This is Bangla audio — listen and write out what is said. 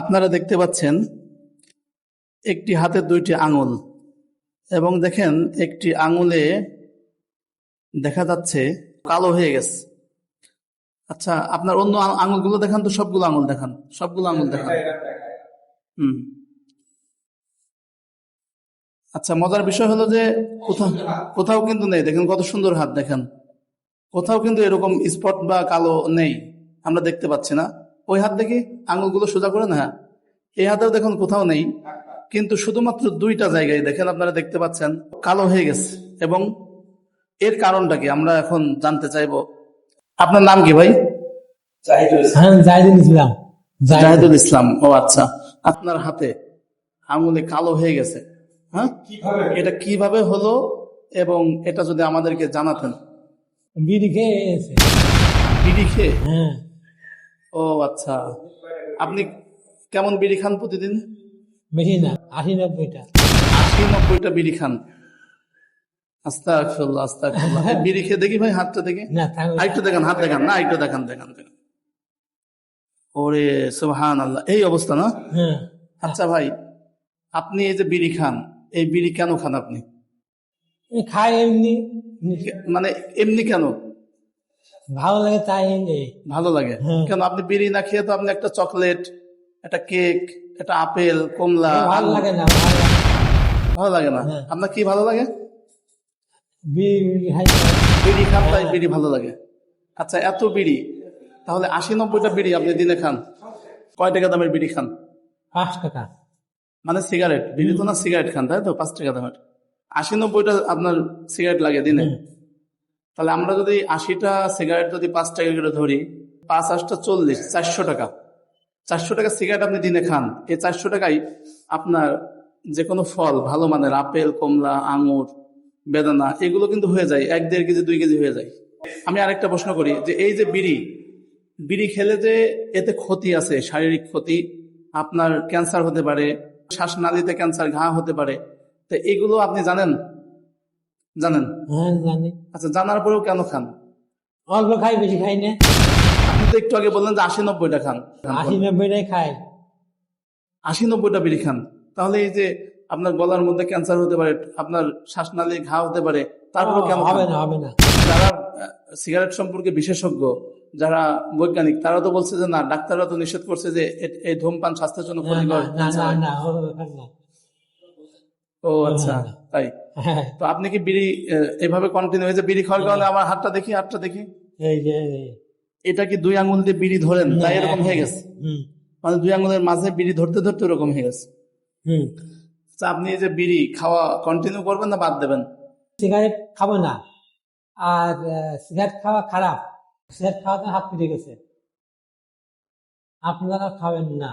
আপনারা দেখতে পাচ্ছেন একটি হাতে দুইটি আঙুল এবং দেখেন একটি আঙুলে দেখা যাচ্ছে কালো হয়ে গেছে। আচ্ছা আপনার অন্য আঙুলগুলো দেখান তো, সবগুলো আঙুল দেখান, সবগুলো আঙুল দেখান। হুম। আচ্ছা মজার বিষয় হলো যে কোথাও কোথাও কিন্তু নেই, দেখেন কত সুন্দর হাত, দেখেন। কোথাও কিন্তু এরকম স্পট বা কালো নেই, আমরা দেখতে পাচ্ছি না। ওই হাত দেখি আঙুলগুলো সোজা করে না? এই হাতেও দেখুন কোথাও নেই। কিন্তু শুধুমাত্র দুইটা জায়গায় দেখেন আপনারা দেখতে পাচ্ছেন কালো হয়ে গেছে। এবং এর কারণটা কি? আমরা এখন জানতে চাইব। আপনার নাম কি ভাই? হ্যাঁ জাহিদুল ইসলাম। জাহিদুল ইসলাম। ও আচ্ছা। আপনার হাতে আঙুলে কালো হয়ে গেছে। হ্যাঁ? এটা কীভাবে হলো? এবং এটা যদি আমাদেরকে জানাতেন। বিড়ি খেয়ে বিড়ি খেয়ে? হ্যাঁ। ও আচ্ছা। আপনি কেমন বিড়ি খান প্রতিদিন? বেশি না আশি নব্বইটা আশি নব্বইটা বিড়ি খান। বিড়ি খেয়ে দেখি ভাই হাতটা দেখি? না আরেকটু দেখান হাত দেখান। না একটু দেখান দেখান দেখান। ওরে সুবহান আল্লাহ এই অবস্থা না? হ্যাঁ। আচ্ছা ভাই আপনি এই যে বিড়ি খান এই বিড়ি কেন খান আপনি? খাই এমনি। মানে এমনি কেন? ভালো লাগে তাই ভালো লাগে। হ্যাঁ। কেন? আপনি বিড়ি না খেয়ে তো আপনি একটা চকলেট একটা কেক একটা আপেল কমলা ভালো লাগে না ভালো লাগে না। হ্যাঁ। আপনার কি ভালো লাগে? বিড়ি খান তাই হ্যাঁ। বিড়ি ভালো লাগে। আচ্ছা এত বিড়ি তাহলে আশি নব্বইটা বিড়ি আপনি দিনে খান। কয় টাকা দামের বিড়ি খান? পাঁচ টাকা। মানে সিগারেট বিড়ি তো না সিগারেট খান তাই তো? পাঁচ টাকা দামের। আশি নব্বইটা আপনার সিগারেট লাগে দিনে। তাহলে আমরা যদি আশিটা সিগারেট যদি পাঁচ টাকা করে ধরি, পাঁচ আটটা চল্লিশ, চারশো টাকা। চারশো টাকা সিগারেট আপনি দিনে খান। এই চারশো টাকায় আপনার যে কোনো ফল, ভালো মানের আপেল, কমলা, আঙুর, বেদানা, এগুলো কিন্তু হয়ে যায়, এক দেড় কেজি, দুই কেজি হয়ে যায়। আমি আরেকটা প্রশ্ন করি, যে এই যে বিড়ি বিড়ি খেলে যে এতে ক্ষতি আছে, শারীরিক ক্ষতি, আপনার ক্যান্সার হতে পারে, শ্বাসনালীতে ক্যান্সার, ঘা হতে পারে, তো এগুলো আপনি জানেন? জানেন হ্যাঁ জানি আচ্ছা জানার পরেও কেন খান অল্প খাই বেশি খাই না আপনি তো একটু আগে বললেন যে আশি নব্বইটা খান আশি নব্বইটাই খাই আশি নব্বইটা বিড়ি খান তাহলে এই যে আপনার গলার মধ্যে ক্যান্সার হতে পারে আপনার শ্বাসনালী ঘা হতে পারে তারপরেও কেন হবে না হবে না যারা সিগারেট সম্পর্কে বিশেষজ্ঞ যারা বৈজ্ঞানিক তারা তো বলছে যে না ডাক্তাররা তো নিষেধ করছে যে এই ধূমপান স্বাস্থ্যের জন্য ক্ষতিকর হয়। ও আচ্ছা তাই হ্যাঁ তো আপনি কি বিড়ি এভাবে কন্টিনিউ হয়েছে? বিড়ি খাওয়ার কারণে আমার হাতটা দেখি হাতটা দেখি? এই যে এটা কি দুই আঙুল দিয়ে বিড়ি ধরেন? তাই এরকম হয়ে গেছে? মানে দুই আঙুলের মাঝে বিড়ি ধরতে ধরতে এরকম হয়ে গেছে। হুম। আচ্ছা, আপনি এই যে বিড়ি খাওয়া কন্টিনিউ করবেন না বাদ দেবেন? সিগারেট খাব না। আর সিগারেট খাওয়া খারাপ। সিগারেট খাওয়াতে হাত পিটে গেছে। আপনারা খাবেন না।